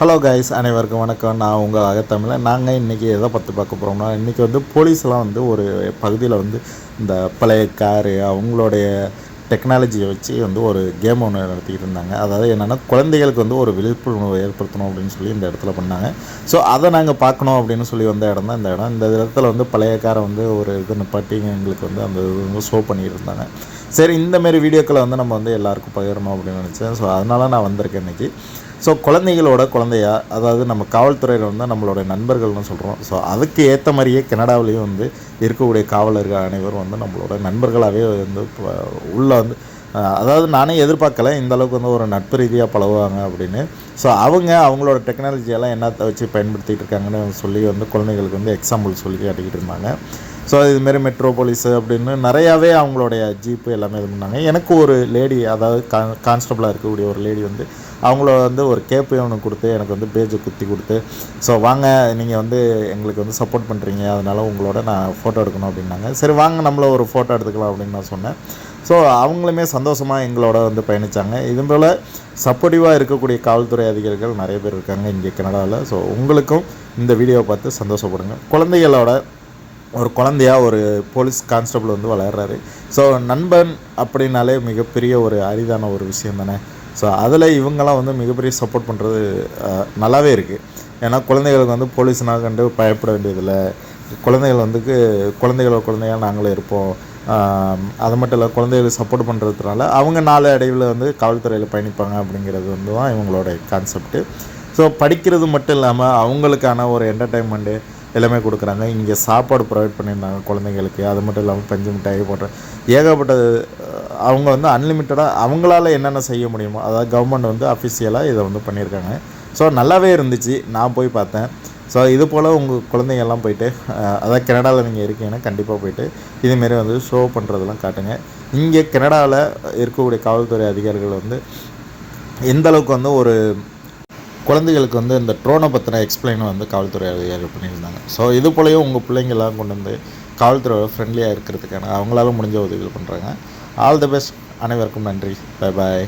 Hello guys அனைவருக்கும் வணக்கம். நான் உங்கள் அகத்தமிழன் நாங்கள் இன்றைக்கி எதை பற்றி பார்க்க போகிறோம்னா இன்றைக்கி வந்து போலீஸ்லாம் வந்து ஒரு பகுதியில் வந்து இந்த பழைய காரு அவங்களுடைய டெக்னாலஜியை வச்சு வந்து ஒரு கேம் ஒன்று நடத்திக்கிட்டு இருந்தாங்க. அதாவது என்னென்னா குழந்தைகளுக்கு வந்து ஒரு விழிப்புணர்வு ஏற்படுத்தணும் அப்படின்னு சொல்லி இந்த இடத்துல பண்ணாங்க. ஸோ அதை நாங்கள் பார்க்கணும் அப்படின்னு சொல்லி வந்த இடம் தான் இந்த இடம். இந்த இடத்துல வந்து பழைய காரை வந்து ஒரு இது நிப்பாட்டி எங்களுக்கு வந்து அந்த இது வந்து ஷோ பண்ணிட்டு இருந்தாங்க. சரி இந்தமாரி வீடியோக்களை வந்து நம்ம வந்து எல்லாருக்கும் பகிரணும் அப்படின்னு நினச்சேன். ஸோ அதனால நான் வந்திருக்கேன் இன்றைக்கி ஸோ குழந்தைகளோட குழந்தையா அதாவது நம்ம காவல்துறையில் வந்து நம்மளோட நண்பர்கள்னு சொல்கிறோம் ஸோ அதுக்கு ஏற்ற மாதிரியே கனடாவிலையும் வந்து இருக்கக்கூடிய காவலர்கள் அனைவரும் வந்து நம்மளோட நண்பர்களாகவே வந்து உள்ளே வந்து அதாவது நானே எதிர்பார்க்கல இந்த அளவுக்கு வந்து ஒரு நட்பு ரீதியாக பழகுவாங்க அப்படின்னு. ஸோ அவங்க அவங்களோட டெக்னாலஜியெல்லாம் என்னத்தை வச்சு பயன்படுத்திகிட்டு இருக்காங்கன்னு சொல்லி வந்து குழந்தைகளுக்கு வந்து எக்ஸாம்பிள் சொல்லி காட்டிக்கிட்டு இருந்தாங்க. ஸோ இதுமாரி மெட்ரோ போலீஸு அப்படின்னு நிறையாவே அவங்களுடைய ஜீப்பு எல்லாமே இது பண்ணாங்க. எனக்கு ஒரு லேடி அதாவது கா கான்ஸ்டபிளாக இருக்கக்கூடிய ஒரு லேடி வந்து அவங்கள வந்து ஒரு கேப்பு ஒன்று கொடுத்து எனக்கு வந்து பேஜை குத்தி கொடுத்து ஸோ வாங்க நீங்கள் வந்து எங்களுக்கு வந்து சப்போர்ட் பண்ணுறீங்க அதனால் உங்களோட நான் ஃபோட்டோ எடுக்கணும் அப்படின்னாங்க. சரி வாங்க நம்மள ஒரு ஃபோட்டோ எடுத்துக்கலாம் அப்படின்னு நான் சொன்னேன். ஸோ அவங்களுமே சந்தோஷமாக எங்களோட வந்து பயணித்தாங்க இது போல் சப்போர்ட்டிவாக இருக்கக்கூடிய காவல்துறை அதிகாரிகள் நிறைய பேர் இருக்காங்க இங்கே கனடாவில் ஸோ உங்களுக்கும் இந்த வீடியோவை பார்த்து சந்தோஷப்படுங்க. குழந்தைகளோட ஒரு குழந்தையா ஒரு போலீஸ் கான்ஸ்டபிள் வந்து வளர்றாரு. ஸோ நண்பன் அப்படின்னாலே மிகப்பெரிய ஒரு அரிதான ஒரு விஷயம் தானே? ஸோ அதில் இவங்கெல்லாம் வந்து மிகப்பெரிய சப்போர்ட் பண்ணுறது நல்லாவே இருக்குது ஏன்னா குழந்தைகளுக்கு வந்து போலீஸ்னால் கண்டு பயப்பட வேண்டியதில்லை. குழந்தைகள் வந்துக்கு குழந்தைகளோட குழந்தையாக நாங்களே இருப்போம். அது மட்டும் இல்லை குழந்தைகளுக்கு சப்போர்ட் பண்ணுறதுனால அவங்க நாலு அடைவில் வந்து காவல்துறையில் பயணிப்பாங்க அப்படிங்கிறது வந்து தான் இவங்களோட கான்செப்ட்டு ஸோ படிக்கிறது மட்டும் இல்லாமல் அவங்களுக்கான ஒரு என்டர்டைன்மெண்ட்டு எல்லாமே கொடுக்குறாங்க. இங்கே சாப்பாடு ப்ரொவைட் பண்ணியிருந்தாங்க குழந்தைங்களுக்கு அது மட்டும் இல்லாமல் பஞ்சு மிட்டாய் போடுற ஏகப்பட்ட அவங்க வந்து அன்லிமிட்டடாக அவங்களால என்னென்ன செய்ய முடியுமோ அதாவது கவர்மெண்ட் வந்து அஃபிஷியலாக இதை வந்து பண்ணியிருக்காங்க. ஸோ நல்லாவே இருந்துச்சு. நான் போய் பார்த்தேன். ஸோ இது போல் உங்கள் குழந்தைங்கள்லாம் போயிட்டு அதாவது கனடாவில் நீங்கள் இருக்கீங்கன்னா கண்டிப்பாக போயிட்டு இதுமாரி வந்து ஷோ பண்ணுறதெல்லாம் காட்டுங்க. இங்கே கனடாவில் இருக்கக்கூடிய காவல்துறை அதிகாரிகள் வந்து எந்த அளவுக்கு வந்து ஒரு குழந்தைகளுக்கு வந்து இந்த ட்ரோனை பற்றின எக்ஸ்பிளைன் வந்து காவல்துறை அதிகாரிகள் பண்ணியிருந்தாங்க. ஸோ இது போலயும் உங்கள் பிள்ளைங்கெல்லாம் கொண்டு வந்து காவல்துறையோட ஃப்ரெண்ட்லியாக இருக்கிறதுக்கான அவங்களால முடிஞ்ச உதவிகள் பண்ணுறாங்க ஆல் தி பெஸ்ட் அனைவருக்கும் நன்றி பை பாய்